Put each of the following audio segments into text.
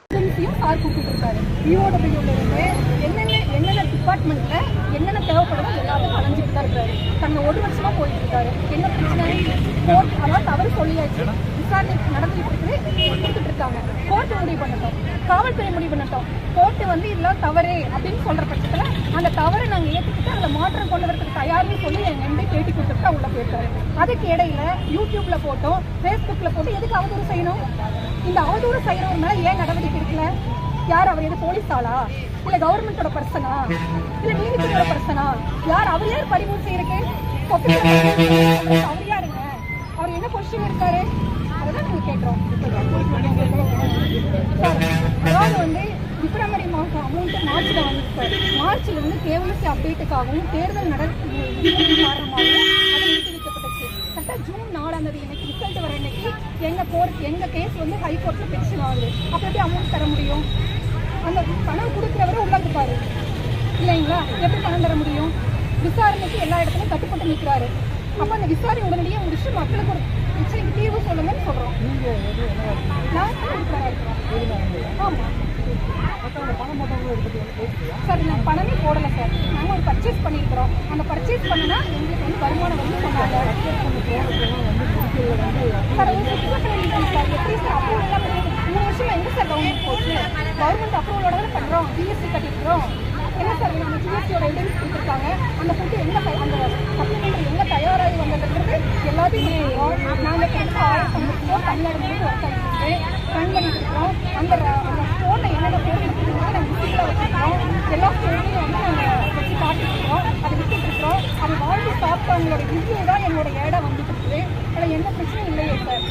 ஏஜென்சியும் sir கூப்பிட்டுருக்காரு. இருக்காரு இருந்து என்னென்ன என்னென்ன டிபார்ட்மெண்ட்ல என்னென்ன தேவைப்படுதோ எல்லாத்தையும் அலைஞ்சிட்டு தான் இருக்காரு. தன்னை ஒரு வருஷமா போயிட்டு இருக்காரு. என்ன பிரச்சனை? கோர்ட் அதாவது தவறு சொல்லியாச்சு. விசாரணை நடந்துட்டு இருக்குது. கொடுத்துட்டு இருக்காங்க. கோர்ட் முடிவு பண்ணட்டும். காவல்துறை முடிவு பண்ணட்டும். கோர்ட்டு வந்து இதெல்லாம் தவறு அப்படின்னு சொல்ற பட்சத்துல அந்த தவறை நாங்க ஏற்றுக்கிட்டு அதுல மாற்றம் கொண்டு வரதுக்கு தயார்னு சொல்லி என் எம்பி கேட்டு கொடுத்துட்டு உள்ள போயிருக்காரு. அதுக்கு இடையில யூடியூப்ல போட்டோம் ஃபேஸ்புக்ல போட்டு எதுக்கு அவதூறு செய்யணும்? இந்த அவதூறு செய்யறவங்க மேல ஏன் நடவடிக்கை எடுக்கல? யார் அவர் எது போலீஸ் ஆளா இல்ல கவர்மெண்டோட பர்சனா இல்ல நீதித்துறையோட பர்சனா யார் அவர் யார் பறிமுதல் செய்யறதுக்கு அவர் யாருங்க? அவர் என்ன பொசிஷன் இருக்காரு? அதான் நாங்க கேட்கிறோம். அதாவது வந்து பிப்ரவரி மாதம் அமௌண்ட் மார்ச்ல வந்து சார் மார்ச்ல இருந்து கேவலசி அப்டேட்டுக்காகவும் தேர்தல் நட காரணமாகவும் கரெக்டாக ஜூன் நாலாம் தேதி எனக்கு ரிசல்ட் வர அன்னைக்கு எங்க கோர்ட் எங்க கேஸ் வந்து ஹை கோர்ட்ல பெட்டிஷன் ஆகுது. அப்ப எப்படி அமௌண்ட் தர முடியும்? அந்த பணம் கொடுக்குறவரை உள்ள இருப்பாரு. இல்லைங்களா? எப்படி பணம் தர முடியும்? விசாரணைக்கு எல்லா இடத்துலையும் கட்டுப்பட்டு நிற்கிறாரு அப்ப அந்த விசாரணை உடனடியாக முடிச்சு மக்களுக்கு ஒரு பிரச்சனைக்கு தீர்வு சொல்லுங்கன்னு சொல்றோம். நான். ஆமா சார் நான் பணமே போடலை சார். நாங்கள் ஒரு பர்ச்சேஸ் பண்ணியிருக்கிறோம் அந்த பர்ச்சேஸ் பண்ணனா எங்களுக்கு வந்து வருமானம் வந்து சொன்னாங்க சார் ஒரு சுற்றுலா சார். எப்படி சார்? அப்ரூவல் எல்லாம் பண்ணி- மூணு வருஷமா எங்கே சார் கவர்மெண்ட் போச்சு? கவர்மெண்ட் அப்ரூவலோட தான் பண்றோம். ஜிஎஸ்டி கட்டிருக்கிறோம் என்ன சார் நம்ம ஜிஎஸ்டியோட எவிடன்ஸ் கொடுத்துருக்காங்க. அந்த ஃபுட்டு எங்க த- அந்த சப்ளிமெண்ட் எங்க தயாராகி வந்ததுன்றது எல்லாத்தையும் கொடுத்துருக்கோம் நாங்க கிட்ட ஆயிரத்தி ஐம்பது ஸ்டோர் தமிழ்நாடு முழுக்க ஒர்க் ஆகிட்டு ரன் பண்ணிட்டு இருக்கோம். அந்த நாங்கள் விசிட்டில் வச்சிருக்கோம் எல்லா ஸ்டோர்லையும் வந்து நாங்கள் வச்சு காட்டிட்டு அதை வித்துட்டு இருக்கோம் அதை வாங்கி சாப்பிட்டவங்களோட ரிவ்யூ தான் என்னோட ஏடை வந்துட்டு இருக்குது அதில் எந்த பிரச்சனையும் இல்லையே சார்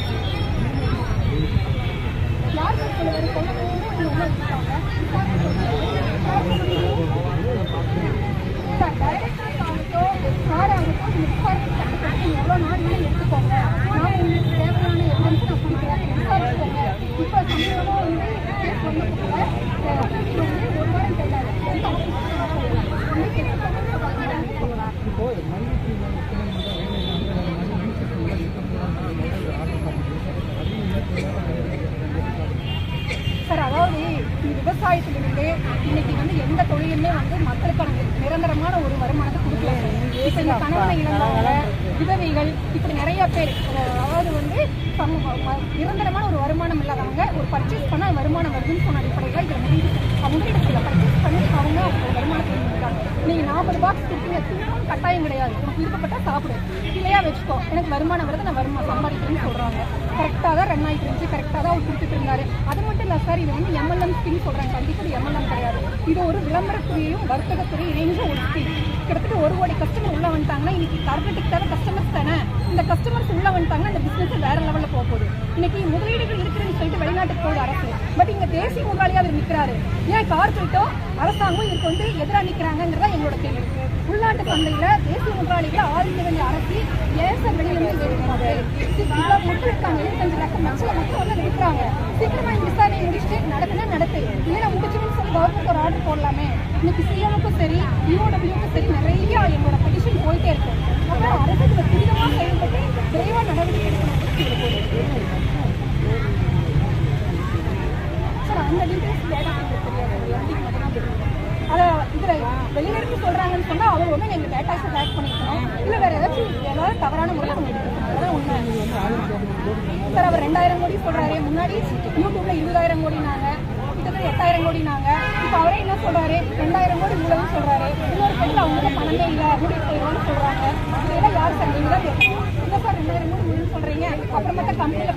யார் சார் சொல்லுவாரு கொண்டு போகணும் நீங்க வச்சுருக்காங்க சார் டைரக்டர் ஆகட்டும் சார் ஆகட்டும் இந்த விசாரணை கட்டுப்பட்டு எவ்வளோ நாள் வேணும் எடுத்துக்கோங்க நான் உங்களுக்கு தேவையான எவிடன்ஸ் நான் கொடுக்குறேன் விசாரிச்சுக்கோங்க இப்போ சமீபமாக வந்து கேஸ் வந்து கொடுக்கல வந்து ஒரு வாரம் கேட்டாரு எந்த ஆஃபீஸ் வந்து கேட்டு சொல்லலாம் சார் அதாவது இந்த விவசாயத்திலிருந்து இன்னைக்கு வந்து எந்த தொழிலுமே வந்து மக்களுக்கான நிரந்தரமான ஒரு வருமானத்தை கொடுக்கல. இப்போ இந்த கணவனை இழந்தவங்க விதவைகள் இப்படி நிறைய பேர் அதாவது வந்து நிரந்தரமான ஒரு வருமானம் இல்லாதவங்க ஒரு பர்ச்சேஸ் பண்ணால் வருமானம் வருதுன்னு சொன்ன அடிப்படையில் இதில் முதலீடு அவங்க முதலீடு செய்யல பர்ச்சேஸ் பண்ணி அவங்க ஒரு வருமானத்தை நீங்கள் நாற்பது பாக்ஸ் கொடுத்தீங்க திங்கணும் கட்டாயம் கிடையாது. உனக்கு விருப்பப்பட்டா சாப்பிடு. இல்லையா இப்போ எனக்கு வருமானம் வருது நான் வருமானம் சம்பாதிக்கிறேன்னு சொல்கிறாங்க கரெக்டாக தான் ரன் ஆகிட்டு இருந்துச்சு கரெக்டாக தான் அவர் கொடுத்துட்டு இருந்தாரு. அது மட்டும் இல்லை சார் இது வந்து எம்எல்எம் ஸ்கீம் சொல்கிறாங்க கண்டிப்பாக எம்எல்எம் கிடையாது. இது ஒரு விளம்பரத்துறையும் வர்த்தகத்துறையும் இணைஞ்ச ஒரு ஸ்கீம் கிட்டத்தட்ட ஒரு கோடி கஸ்டமர் உள்ளே வந்துட்டாங்கன்னா இன்னைக்கு டார்கெட்டுக்கு தேவை கஸ்டமர்ஸ் தானே? இந்த கஸ்டமர்ஸ் உள்ளே வந்துட்டாங்கன்னா இந்த பிஸ்னஸ் வேறு லெவலில் போக போகுது. இன்னைக்கு முதலீடுகள் இருக்குன்னு சொல்லிட்டு வெளிநாட்டுக்கு போகுது அரசு. பட் இங்க தேசிய முதலாளியா அவர் நிக்கிறாரு. ஏன் கார்பரேட்டும் அரசாங்கம் இதுக்கு வந்து எதிராக நிக்கிறாங்கிறதா எங்களோட கேள்வி. உள்நாட்டு சந்தையில தேசிய முதலாளிகளை ஆதரிக்க வேண்டிய அரசு ஏச சார் வெளியில இருந்து எடுக்கிறாங்க மக்கள் இருக்காங்க. இருபத்தஞ்சு லட்சம் லட்சம் மக்கள் வந்து இருக்கிறாங்க. சீக்கிரமா இந்த விசாரணையை முடிச்சுட்டு நடக்குன்னா நடத்து இல்லைன்னா முடிச்சுன்னு சொல்லி கவர்மெண்ட் ஒரு ஆர்டர் போடலாமே. இன்னைக்கு சிஎமுக்கும் சரி இவோட சரி நிறைய எங்களோட பெட்டிஷன் போயிட்டே இருக்கு அப்புறம் அரசு இதுல துரிதமா செயல்பட்டு விரைவா நடவடிக்கை எடுக்கணும் சார் அந்த டீட்டெயில்ஸ் டேட்டா அதை இதில் வெளியில சொல்கிறாங்கன்னு சொன்னால் அவர் ஒன்று எங்கள் டேட்டாஸை ஹேக் பண்ணிக்கணும். இல்லை வேறு ஏதாச்சும் ஏதாவது தவறான முறையில் அவங்க எடுத்துக்கணும் அதான் உண்மை. சார் அவர் ரெண்டாயிரம் கோடி சொல்கிறாரு முன்னாடி யூடியூப்ல இருபதாயிரம் கோடி கோடினாங்க கிட்டத்தட்ட எட்டாயிரம் கோடினாங்க இப்போ அவரே என்ன சொல்கிறாரு ரெண்டாயிரம் கோடி மூலம்னு சொல்கிறாரு இன்னொரு பேரில் அவங்களுக்கு பணமே இல்லை மூடி போயிடுவோம்னு சொல்கிறாங்க இதெல்லாம் யார் சார்? நீங்கள் தான் கேட்கணும். இல்லை சார் ரெண்டாயிரம் கோடி மூலம்னு சொல்கிறீங்க அப்புறமேட்டா கம்பெனியில்